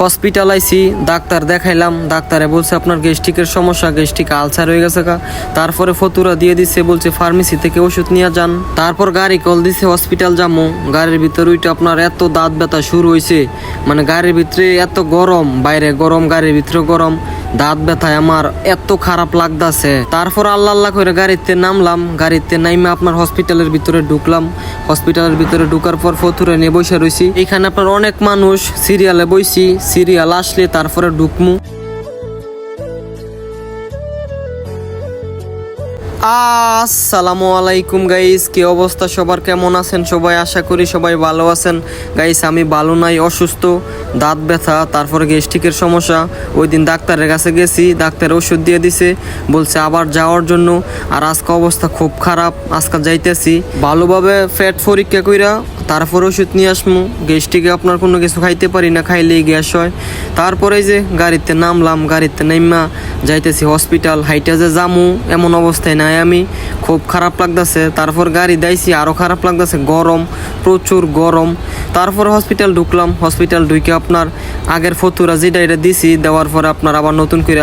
Hospital আইসি doctor দেখাইলাম, ডাক্তারে বলছে আপনার গ্যাস্ট্রিকের সমস্যা, গ্যাস্ট্রিক আলসার হয়ে গেছে কা তারপরে ফতুরা দিয়ে দিছে, বলছে ফার্মেসি থেকে ওষুধ নিয়ে যান। তারপর গাড়ি কল দিছে হসপিটাল যাব গাড়ির ভিতরে ওইটা আপনার এত দাঁত ব্যথা শুরু হয়েছে মানে গাড়ির ভিতরে এত গরম, বাইরে গরম, গাড়ির ভিতরে গরম। দাঁত ব্যথায় আমার এত খারাপ লাগতাছে। তারপর আল্লাহ আল্লাহ করে গাড়িতে নামলাম, গাড়িতে নাইমে আপনার হসপিটালের ভিতরে ঢুকলাম। হসপিটালের ভিতরে ঢুকার পর ফতুরে নিয়ে বসে রয়েছি এখানে আপনার অনেক মানুষ, সিরিয়ালে বইছি, সিরিয়াল আসলে তারপরে ঢুকমু। আসসালামু আলাইকুম গাইস কি অবস্থা? সবার কেমন আছেন? সবাই আশা করি সবাই ভালো আছেন। গাইস আমি ভালো নাই, অসুস্থ, দাঁত ব্যথা, তারপরে গ্যাস্ট্রিকের সমস্যা। ওই দিন ডাক্তারের কাছে গেছি, ডাক্তার ওষুধ দিয়ে দিছে, বলছে আবার যাওয়ার জন্য। আর আজকে অবস্থা খুব খারাপ, আজকে যাইতেছি। ভালোভাবে ফ্যাট পরীক্ষা কইরা তারপর ওষুধ নিয়ে আসমু। গ্যাসটিকে আপনার কোনো কিছু খাইতে পারি না, খাইলেই গ্যাস হয়। তারপরে যে গাড়িতে নামলাম, গাড়িতে নাইমা যাইতেছি হসপিটাল হাইটা যে জামু এমন অবস্থায় নাই আমি। খুব খারাপ লাগতেছে। তারপর গাড়ি দাইছি আরও খারাপ লাগতেছে, গরম। প্রচুর গরম। তারপর হসপিটাল ঢুকলাম হসপিটাল ঢুকে আপনার আগের ফতুরা যেটা এটা দিছি, দেওয়ার পরে আপনার আবার নতুন করে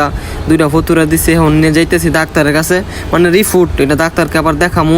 দুইটা ফতুরা দিছে, এখন নিয়ে যাইতেছি ডাক্তারের কাছে। মানে রিফুট এটা ডাক্তারকে আবার দেখামু।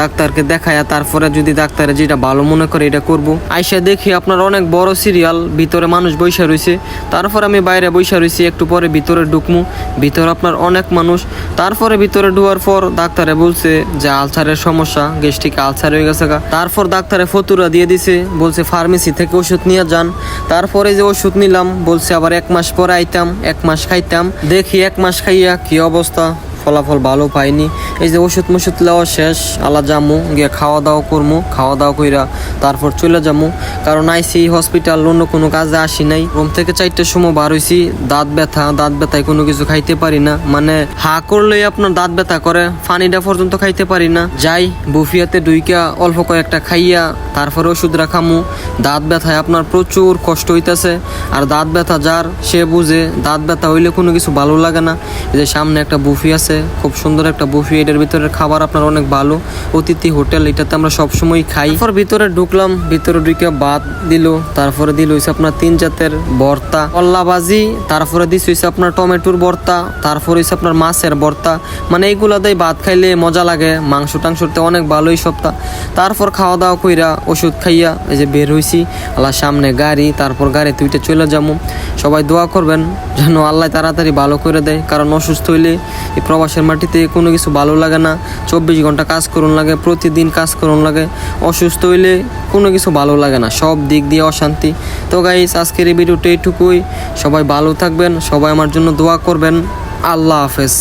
ডাক্তারকে দেখায়া তারপরে যদি ডাক্তারে যেটা ভালো মনে করে এটা করব। আইসা দেখি আপনার অনেক বড় সিরিয়াল ভিতরে মানুষ বৈশা রয়েছে তারপর আমি বাইরে বৈশা রয়েছি একটু পরে ভিতরে ঢুকমু। ভিতরে আপনার অনেক মানুষ। তারপরে ভিতরে ঢুয়ার পর ডাক্তারে বলছে যে আলসারের সমস্যা গ্যাস্ট্রিক আলসার হয়ে গেছে। তারপর ডাক্তারে ফতুরা দিয়ে দিছে, বলছে ফার্মেসি থেকে ওষুধ নিয়ে যান। তারপরে যে ওষুধ নিলাম, বলছে আবার এক মাস পরে আইতাম, এক মাস খাইতাম। দেখি এক মাস খাইয়া কি অবস্থা। ফলাফল ভালো পাইনি। এই যে ওষুধ মষুধ নেওয়া শেষ, আলা যামু, গিয়ে খাওয়া দাওয়া করমু, খাওয়া দাওয়া কইরা তারপর চলে যামু। কারণ আইসি, হসপিটাল, অন্য কোনো কাজে আসি নাই। রুম থেকে চারটের সময় বার হইছি, দাঁত ব্যথা, দাঁত ব্যথায় কোনো কিছু খাইতে পারি না। মানে হা করলেই আপনার দাঁত ব্যথা করে পানিটা পর্যন্ত খাইতে পারি না। যাই, বুফিয়াতে ডুইকা অল্প কয়েকটা খাইয়া তারপরে ওষুধ রাখামু। দাঁত ব্যথায় আপনার প্রচুর কষ্ট হইতাছে। আর দাঁত ব্যথা যার, সে বুঝে, দাঁত ব্যথা হইলে কোনো কিছু ভালো লাগে না। যে সামনে একটা বুফি আছে খুব সুন্দর একটা বুফি এটার ভিতরে খাবার আপনার অনেক ভালো। অতিথি হোটেল, এটাতে আমরা সবসময় খাই। তারপর ভিতরে ঢুকলাম, ভিতরে ঢুকে ভাত দিল, তারপরে দিল হইছে আপনার তিন জাতের ভর্তা। কল্লা ভাজি তারপরে দিস হইছে আপনার টমেটোর ভর্তা, তারপর হইছে আপনার মাছের ভর্তা। মানে এইগুলা দিয়ে ভাত খাইলে মজা লাগে, মাংস টাংসতে অনেক ভালোই সপ্তাহ তারপর খাওয়া দাওয়া কইরা ওষুধ খাইয়া এই যে বের হইছি আল্লাহ সামনে গাড়ি, তারপর গাড়ি তুইটা চলে যাব সবাই দোয়া করবেন, যেন আল্লাহ তাড়াতাড়ি ভালো করে দেয়, কারণ অসুস্থ হইলে এই প্রবাসের মাটিতে কোনো কিছু ভালো লাগে না। চব্বিশ ঘণ্টা কাজ করুন লাগে, প্রতিদিন কাজ করুন লাগে। অসুস্থ হইলে কোনো কিছু ভালো লাগে না, সব দিক দিয়ে অশান্তি। তো গাইস আজকের এই ভিডিওটা এইটুকুই। সবাই ভালো থাকবেন, সবাই আমার জন্য দোয়া করবেন। আল্লাহ হাফেজ।